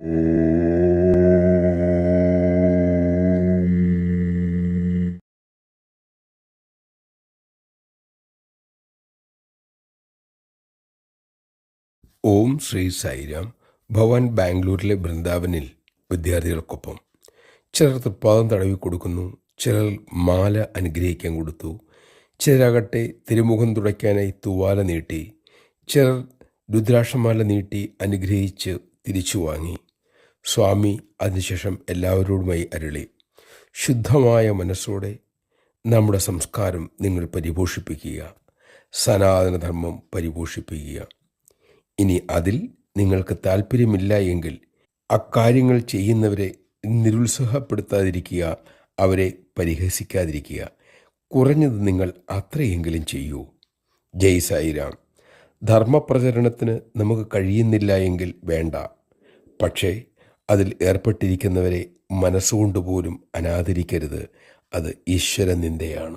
ഓം ശ്രീ സൈരാം ഭവാൻ ബാംഗ്ലൂരിലെ ബൃന്ദാവനിൽ വിദ്യാർത്ഥികൾക്കൊപ്പം ചിലർ തൃപ്പാദം തടവി കൊടുക്കുന്നു ചിലർ മാല അനുഗ്രഹിക്കാൻ കൊടുത്തു ചിലരാകട്ടെ തിരുമുഖം തുടയ്ക്കാനായി തൂവാല നീട്ടി ചിലർ രുദ്രാക്ഷമാല നീട്ടി അനുഗ്രഹിച്ച് തിരിച്ചു വാങ്ങി. സ്വാമി അതിനുശേഷം എല്ലാവരോടുമായി അരുളി. ശുദ്ധമായ മനസ്സോടെ നമ്മുടെ സംസ്കാരം നിങ്ങൾ പരിപോഷിപ്പിക്കുക. സനാതനധർമ്മം പരിപോഷിപ്പിക്കുക. ഇനി അതിൽ നിങ്ങൾക്ക് താല്പര്യമില്ല എങ്കിൽ അക്കാര്യങ്ങൾ ചെയ്യുന്നവരെ നിരുത്സാഹപ്പെടുത്താതിരിക്കുക അവരെ പരിഹസിക്കാതിരിക്കുക. കുറഞ്ഞത് നിങ്ങൾ അത്രയെങ്കിലും ചെയ്യൂ. ജയ് സായിരാം. ധർമ്മപ്രചരണത്തിന് നമുക്ക് കഴിയുന്നില്ല എങ്കിൽ വേണ്ട. പക്ഷേ അതിൽ ഏർപ്പെട്ടിരിക്കുന്നവരെ മനസ്സുകൊണ്ട് പോലും അനാദരിക്കരുത്. അത് ഈശ്വര നിന്ദയാണ്